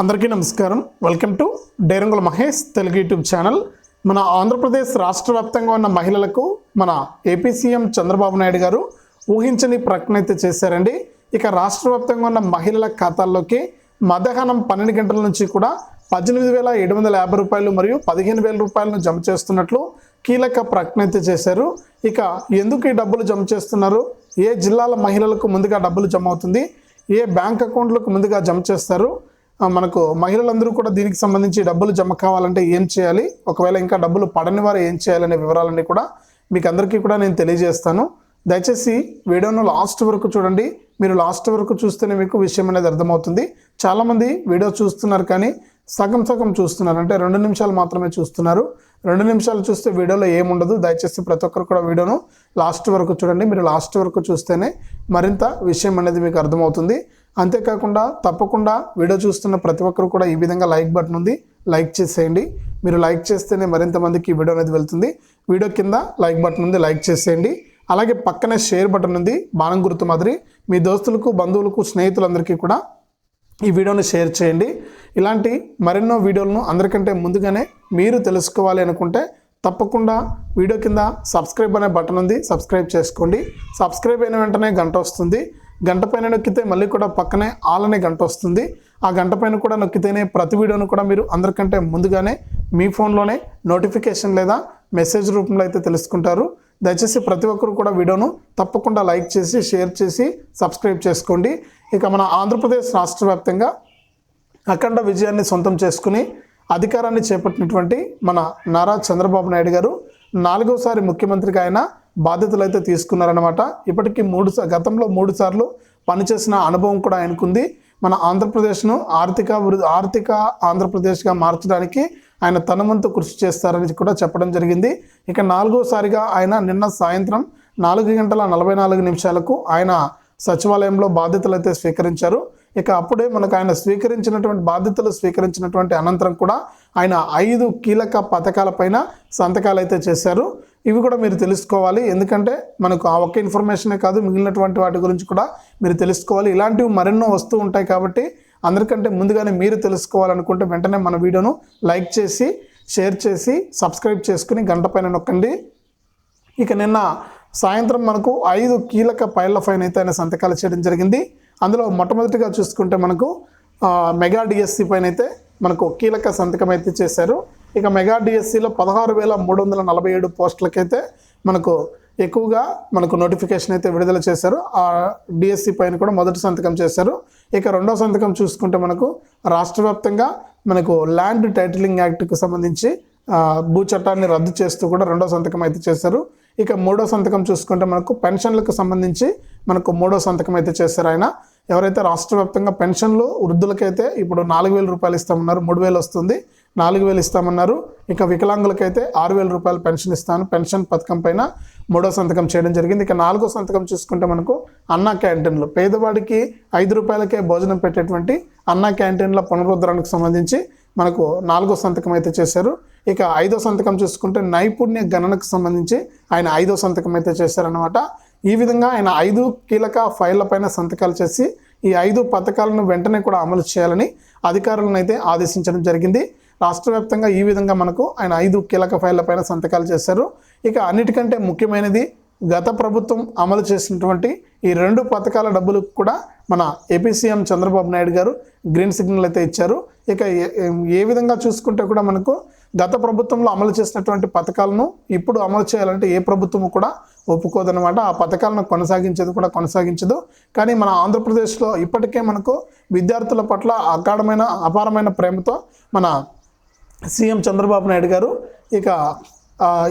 అందరికీ నమస్కారం. Welcome to Derangula Mahesh Telugu YouTube channel. మన ఆంధ్రప్రదేశ్ రాష్ట్ర వ్యాప్తంగా ఉన్న మహిళలకు మన ఏపీ సీఎం చంద్రబాబు నాయుడు గారు ఊహించని ప్రకటన అయితే చేశారండి. ఇక రాష్ట్ర వ్యాప్తంగా ఉన్న మహిళల ఖాతాల్లోకి మధ్యాహ్నం పన్నెండు గంటల నుంచి కూడా పద్దెనిమిది వేల ఏడు వందల యాభై రూపాయలు మరియు పదిహేను వేల రూపాయలను జమ చేస్తున్నట్లు కీలక ప్రకటన అయితే చేశారు. ఇక ఎందుకు ఈ డబ్బులు జమ చేస్తున్నారు? ఏ జిల్లాల మహిళలకు ముందుగా డబ్బులు జమ అవుతుంది? ఏ బ్యాంక్ అకౌంట్లకు ముందుగా జమ చేస్తారు? మనకు మహిళలందరూ కూడా దీనికి సంబంధించి డబ్బులు జమ కావాలంటే ఏం చేయాలి? ఒకవేళ ఇంకా డబ్బులు పడని వారు ఏం చేయాలనే వివరాలన్నీ కూడా మీకు అందరికీ కూడా నేను తెలియజేస్తాను. దయచేసి వీడియోను లాస్ట్ వరకు చూడండి. మీరు లాస్ట్ వరకు చూస్తేనే మీకు విషయం అనేది అర్థమవుతుంది. చాలామంది వీడియో చూస్తున్నారు కానీ సగం సగం చూస్తున్నారు. అంటే రెండు నిమిషాలు మాత్రమే చూస్తున్నారు. రెండు నిమిషాలు చూస్తే వీడియోలో ఏముండదు. దయచేసి ప్రతి ఒక్కరు కూడా వీడియోను లాస్ట్ వరకు చూడండి. మీరు లాస్ట్ వరకు చూస్తేనే మరింత విషయం అనేది మీకు అర్థమవుతుంది. అంతేకాకుండా తప్పకుండా వీడియో చూస్తున్న ప్రతి ఒక్కరు కూడా ఈ విధంగా లైక్ బటన్ ఉంది. లైక్ చేసేయండి. మీరు లైక్ చేస్తేనే మరింత మందికి ఈ వీడియో అనేది వెళ్తుంది. వీడియో కింద లైక్ బటన్ ఉంది లైక్ చేసేయండి. అలాగే పక్కనే షేర్ బటన్ ఉంది బాణం గుర్తు మాదిరి. మీ దోస్తులకు బంధువులకు స్నేహితులందరికీ కూడా ఈ వీడియోని షేర్ చేయండి. ఇలాంటి మరెన్నో వీడియోలను అందరికంటే ముందుగానే మీరు తెలుసుకోవాలి అనుకుంటే తప్పకుండా వీడియో కింద సబ్స్క్రైబ్ అనే బటన్ ఉంది. సబ్స్క్రైబ్ చేసుకోండి. సబ్స్క్రైబ్ అయిన వెంటనే గంట వస్తుంది. గంట పైన నొక్కితే మళ్ళీ కూడా పక్కనే ఆల్ అనే గంట వస్తుంది. ఆ గంట పైన కూడా నొక్కితేనే ప్రతి వీడియోను కూడా మీరు అందరికంటే ముందుగానే మీ ఫోన్లోనే నోటిఫికేషన్ లేదా మెసేజ్ రూపంలో అయితే తెలుసుకుంటారు. దయచేసి ప్రతి ఒక్కరు కూడా వీడియోను తప్పకుండా లైక్ చేసి షేర్ చేసి సబ్స్క్రైబ్ చేసుకోండి. ఇక మన ఆంధ్రప్రదేశ్ రాష్ట్ర వ్యాప్తంగా అఖండ విజయాన్ని సొంతం చేసుకుని అధికారాన్ని చేపట్టినటువంటి మన నారా చంద్రబాబు నాయుడు గారు నాలుగోసారి ముఖ్యమంత్రిగా ఆయన బాధ్యతలు అయితే తీసుకున్నారనమాట ఇప్పటికీ మూడు గతంలో మూడు సార్లు పనిచేసిన అనుభవం కూడా ఆయనకుంది. మన ఆంధ్రప్రదేశ్ను ఆర్థిక ఆర్థిక ఆంధ్రప్రదేశ్గా మార్చడానికి ఆయన తనవంతు కృషి చేస్తారని కూడా చెప్పడం జరిగింది. ఇక నాలుగోసారిగా ఆయన నిన్న సాయంత్రం నాలుగు గంటల నలభై నాలుగు నిమిషాలకు ఆయన సచివాలయంలో బాధ్యతలు అయితే స్వీకరించారు. ఇక అప్పుడే మనకు ఆయన స్వీకరించినటువంటి బాధ్యతలు స్వీకరించినటువంటి అనంతరం కూడా ఆయన ఐదు కీలక పథకాలపైన సంతకాలు అయితే చేశారు. ఇవి కూడా మీరు తెలుసుకోవాలి. ఎందుకంటే మనకు ఆ ఒక్క ఇన్ఫర్మేషనే కాదు మిగిలినటువంటి వాటి గురించి కూడా మీరు తెలుసుకోవాలి. ఇలాంటివి మరెన్నో వస్తూ ఉంటాయి కాబట్టి అందరికంటే ముందుగానే మీరు తెలుసుకోవాలనుకుంటే వెంటనే మన వీడియోను లైక్ చేసి షేర్ చేసి సబ్స్క్రైబ్ చేసుకుని గంట పైన నొక్కండి. ఇక నిన్న సాయంత్రం మనకు ఐదు కీలక పైళ్ళ పైన అయితే ఆయన సంతకాలు చేయడం జరిగింది. అందులో మొట్టమొదటిగా చూసుకుంటే మనకు మెగా డిఎస్సి పైన అయితే మనకు కీలక సంతకం అయితే చేశారు. ఇక మెగా డిఎస్సిలో పదహారు వేల మూడు వందల నలభై ఏడు పోస్టులకైతే మనకు ఎక్కువగా మనకు నోటిఫికేషన్ అయితే విడుదల చేశారు. ఆ డిఎస్సి పైన కూడా మొదటి సంతకం చేశారు. ఇక రెండో సంతకం చూసుకుంటే మనకు రాష్ట్ర వ్యాప్తంగా మనకు ల్యాండ్ టైటిలింగ్ యాక్ట్కు సంబంధించి భూ చట్టాన్ని రద్దు చేస్తూ కూడా రెండో సంతకం అయితే చేశారు. ఇక మూడో సంతకం చూసుకుంటే మనకు పెన్షన్లకు సంబంధించి మనకు మూడో సంతకం అయితే చేశారు ఆయన. ఎవరైతే రాష్ట్ర వ్యాప్తంగా పెన్షన్లు వృద్ధులకైతే ఇప్పుడు నాలుగు వేల రూపాయలు ఇస్తామన్నారు మూడు వేలు వస్తుంది. నాలుగు వేలు ఇస్తామన్నారు. ఇక వికలాంగులకైతే ఆరు వేల రూపాయలు పెన్షన్ ఇస్తాను. పెన్షన్ పథకం పైన మూడో సంతకం చేయడం జరిగింది. ఇక నాలుగో సంతకం చూసుకుంటే మనకు అన్నా క్యాంటీన్లు. పేదవాడికి ఐదు రూపాయలకే భోజనం పెట్టేటువంటి అన్నా క్యాంటీన్ల పునరుద్ధరణకు సంబంధించి మనకు నాలుగో సంతకం అయితే చేశారు. ఇక ఐదో సంతకం చూసుకుంటే నైపుణ్య గణనకు సంబంధించి ఆయన ఐదో సంతకం అయితే చేశారనమాట ఈ విధంగా ఆయన ఐదు కీలక ఫైళ్ళ పైన సంతకాలు చేసి ఈ ఐదు పథకాలను వెంటనే కూడా అమలు చేయాలని అధికారులను అయితే ఆదేశించడం జరిగింది. రాష్ట్ర వ్యాప్తంగా ఈ విధంగా మనకు ఆయన ఐదు కీలక ఫైళ్ళ పైన సంతకాలు చేశారు. ఇక అన్నిటికంటే ముఖ్యమైనది గత ప్రభుత్వం అమలు చేసినటువంటి ఈ రెండు పథకాల డబ్బులు కూడా మన ఏపీ సీఎం చంద్రబాబు నాయుడు గారు గ్రీన్ సిగ్నల్ అయితే ఇచ్చారు. ఇక ఏ- ఏ విధంగా చూసుకుంటే కూడా మనకు గత ప్రభుత్వంలో అమలు చేసినటువంటి పథకాలను ఇప్పుడు అమలు చేయాలంటే ఏ ప్రభుత్వం కూడా ఒప్పుకోదన్నమాట. ఆ పథకాలను కొనసాగించేది కూడా కొనసాగించదు. కానీ మన ఆంధ్రప్రదేశ్లో ఇప్పటికే మనకు విద్యార్థుల పట్ల అగాఢమైన అపారమైన ప్రేమతో మన సీఎం చంద్రబాబు నాయుడు గారు ఇక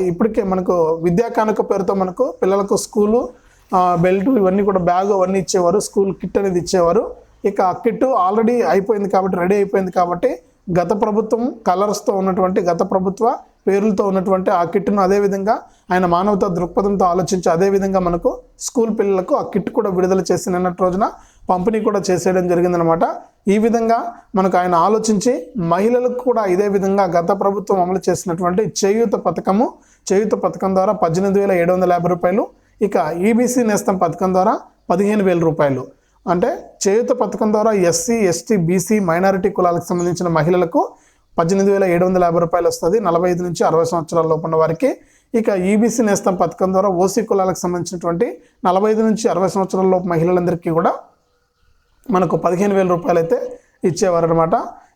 ఇప్పటికే మనకు విద్యా కానుక పేరుతో మనకు పిల్లలకు స్కూలు బెల్ట్ ఇవన్నీ కూడా బ్యాగ్ అవన్నీ ఇచ్చేవారు స్కూల్ కిట్ అనేది ఇచ్చేవారు. ఇక ఆ కిట్ ఆల్రెడీ అయిపోయింది కాబట్టి రెడీ అయిపోయింది కాబట్టి గత ప్రభుత్వం కలర్స్తో ఉన్నటువంటి గత ప్రభుత్వ పేర్లతో ఉన్నటువంటి ఆ కిట్ను అదేవిధంగా ఆయన మానవతా దృక్పథంతో ఆలోచించి అదేవిధంగా మనకు స్కూల్ పిల్లలకు ఆ కిట్ కూడా విడుదల చేసి నిన్నటి రోజున పంపిణీ కూడా చేసేయడం జరిగిందనమాట. ఈ విధంగా మనకు ఆయన ఆలోచించి మహిళలకు కూడా ఇదే విధంగా గత ప్రభుత్వం అమలు చేసినటువంటి చేయూత పథకము చేయూత పథకం ద్వారా పద్దెనిమిది వేల ఏడు వందల యాభై రూపాయలు ఇక ఈబీసీ నేస్తం పథకం ద్వారా పదిహేను వేల రూపాయలు. అంటే చేయూత పథకం ద్వారా ఎస్సీ ఎస్టీ బీసీ మైనారిటీ కులాలకు సంబంధించిన మహిళలకు పద్దెనిమిది వేల ఏడు వందల యాభై రూపాయలు వస్తుంది. నలభై ఐదు నుంచి అరవై సంవత్సరాల లోపు ఉన్న వారికి ఇక ఈబీసీ నేస్తం పథకం ద్వారా ఓసీ కులాలకు సంబంధించినటువంటి నలభై ఐదు నుంచి అరవై సంవత్సరాల లోపు మహిళలందరికీ కూడా మనకు పదిహేను వేల రూపాయలు అయితే ఇచ్చేవారు అనమాట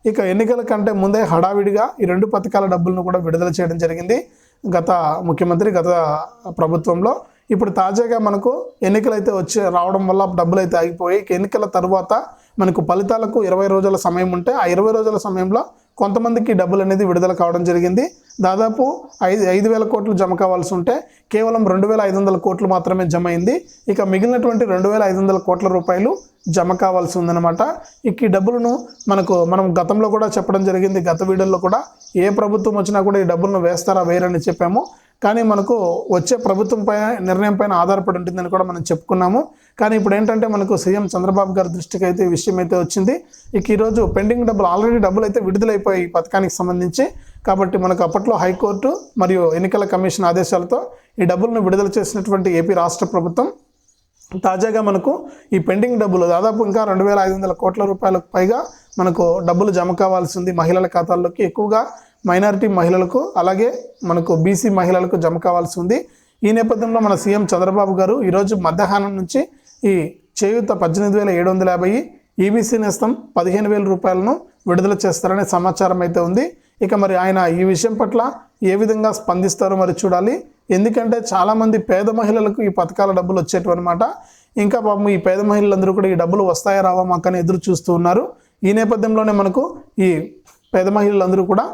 ఇక ఎన్నికల కంటే ముందే హడావిడిగా ఈ రెండు పథకాల డబ్బులను కూడా విడుదల చేయడం జరిగింది. గత ముఖ్యమంత్రి గత ప్రభుత్వంలో. ఇప్పుడు తాజాగా మనకు ఎన్నికలు అయితే వచ్చి రావడం వల్ల డబ్బులు అయితే ఆగిపోయి ఎన్నికల తర్వాత మనకు ఫలితాలకు ఇరవై రోజుల సమయం ఉంటే ఆ ఇరవై రోజుల సమయంలో కొంతమందికి డబ్బులు అనేది విడుదల కావడం జరిగింది. దాదాపు ఐదు ఐదు వేల కోట్లు జమ కావాల్సి ఉంటే కేవలం రెండు వేల ఐదు వందల కోట్లు మాత్రమే జమ అయింది. ఇక మిగిలినటువంటి రెండు వేల ఐదు వందల కోట్ల రూపాయలు జమ కావాల్సి ఉందన్నమాట. ఇక ఈ డబ్బులను మనకు మనం గతంలో కూడా చెప్పడం జరిగింది. గత వీడియోలో కూడా ఏ ప్రభుత్వం వచ్చినా కూడా ఈ డబ్బులను వేస్తారా వేరని చెప్పాము. కానీ మనకు వచ్చే ప్రభుత్వం పైన నిర్ణయం పైన ఆధారపడి ఉంటుందని కూడా మనం చెప్పుకున్నాము. కానీ ఇప్పుడు ఏంటంటే మనకు సీఎం చంద్రబాబు గారి దృష్టికి అయితే విషయం అయితే వచ్చింది. ఇక ఈరోజు పెండింగ్ డబ్బులు ఆల్రెడీ డబ్బులు అయితే విడుదలైపోయాయి ఈ పథకానికి సంబంధించి. కాబట్టి మనకు అప్పట్లో హైకోర్టు మరియు ఎన్నికల కమిషన్ ఆదేశాలతో ఈ డబ్బులను విడుదల చేసినటువంటి ఏపీ రాష్ట్ర ప్రభుత్వం తాజాగా మనకు ఈ పెండింగ్ డబ్బులు దాదాపు ఇంకా రెండు వేల ఐదు వందల కోట్ల రూపాయలకు పైగా మనకు డబ్బులు జమ కావాల్సి ఉంది మహిళల ఖాతాల్లోకి. ఎక్కువగా మైనారిటీ మహిళలకు అలాగే మనకు బీసీ మహిళలకు జమ కావాల్సి ఉంది. ఈ నేపథ్యంలో మన సీఎం చంద్రబాబు గారు ఈరోజు మధ్యాహ్నం నుంచి ఈ చేయూత పద్దెనిమిది వేల ఏడు వందల యాభై ఈబీసీ నేస్తం పదిహేను వేల రూపాయలను విడుదల చేస్తారనే సమాచారం అయితే ఉంది. ఇక మరి ఆయన ఈ విషయం పట్ల ఏ విధంగా స్పందిస్తారో మరి చూడాలి. ఎందుకంటే చాలామంది పేద మహిళలకు ఈ పథకాల డబ్బులు వచ్చేటివి ఇంకా పాపం ఈ పేద మహిళలందరూ కూడా ఈ డబ్బులు వస్తాయా రావా మాకని ఎదురు చూస్తూ ఉన్నారు. ఈ నేపథ్యంలోనే మనకు ఈ పేద మహిళలందరూ కూడా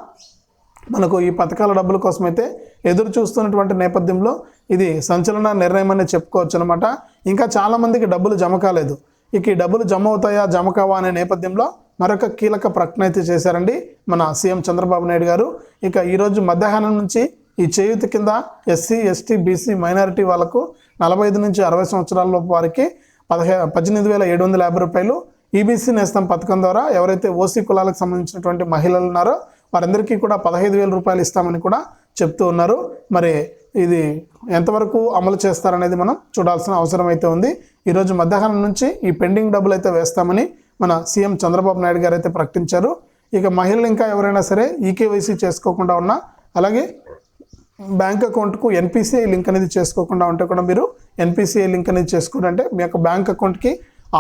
మనకు ఈ పథకాల డబ్బుల కోసం అయితే ఎదురు చూస్తున్నటువంటి నేపథ్యంలో ఇది సంచలన నిర్ణయం అనే చెప్పుకోవచ్చు అనమాట ఇంకా చాలామందికి డబ్బులు జమ కాలేదు. ఇక ఈ డబ్బులు జమ అవుతాయా జమ కావా అనే నేపథ్యంలో మరొక కీలక ప్రకటన అయితే చేశారండి మన సీఎం చంద్రబాబు నాయుడు గారు. ఇక ఈరోజు మధ్యాహ్నం నుంచి ఈ చేయూత కింద ఎస్సీ ఎస్టీ బీసీ మైనారిటీ వాళ్ళకు నలభై ఐదు నుంచి అరవై సంవత్సరాల లోపు వారికి పదహే పద్దెనిమిది వేల ఏడు వందల యాభై రూపాయలు ఈబీసీ నేస్తం పథకం ద్వారా ఎవరైతే ఓసీ కులాలకు సంబంధించినటువంటి మహిళలు ఉన్నారో వారందరికీ కూడా పదహైదు వేల రూపాయలు ఇస్తామని కూడా చెప్తూ ఉన్నారు. మరి ఇది ఎంతవరకు అమలు చేస్తారనేది మనం చూడాల్సిన అవసరం అయితే ఉంది. ఈరోజు మధ్యాహ్నం నుంచి ఈ పెండింగ్ డబ్బులు అయితే వేస్తామని మన సీఎం చంద్రబాబు నాయుడు గారు అయితే ప్రకటించారు. ఇక మహిళలు ఇంకా ఎవరైనా సరే ఈకేవైసీ చేసుకోకుండా ఉన్నా అలాగే బ్యాంక్ అకౌంట్కు ఎన్పిసిఐ లింక్ అనేది చేసుకోకుండా ఉంటే కూడా మీరు ఎన్పిసిఐ లింక్ అనేది చేసుకుంటే మీ యొక్క బ్యాంక్ అకౌంట్కి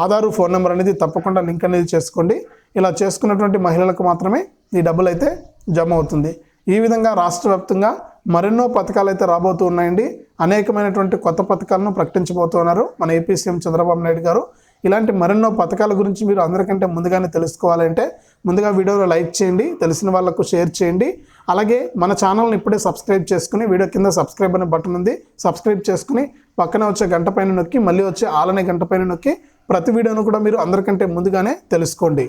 ఆధారు ఫోన్ నెంబర్ అనేది తప్పకుండా లింక్ అనేది చేసుకోండి. ఇలా చేసుకున్నటువంటి మహిళలకు మాత్రమే ఈ డబ్బులు అయితే జమ అవుతుంది ఈ విధంగా రాష్ట్ర వ్యాప్తంగా మరెన్నో పథకాలు అయితే రాబోతూ ఉన్నాయండి. అనేకమైనటువంటి కొత్త పథకాలను ప్రకటించబోతున్నారు మన ఏపీ సీఎం చంద్రబాబు నాయుడు గారు. ఇలాంటి మరెన్నో పథకాల గురించి మీరు అందరికంటే ముందుగానే తెలుసుకోవాలంటే ముందుగా వీడియోలో లైక్ చేయండి తెలిసిన వాళ్ళకు షేర్ చేయండి. అలాగే మన ఛానల్ని ఇప్పుడే సబ్స్క్రైబ్ చేసుకుని వీడియో కింద సబ్స్క్రైబ్ అనే బటన్ ఉంది సబ్స్క్రైబ్ చేసుకుని పక్కన వచ్చే గంట పైన నొక్కి మళ్ళీ వచ్చే ఆలనే గంట పైన నొక్కి ప్రతి వీడియోను కూడా మీరు అందరికంటే ముందుగానే తెలుసుకోండి.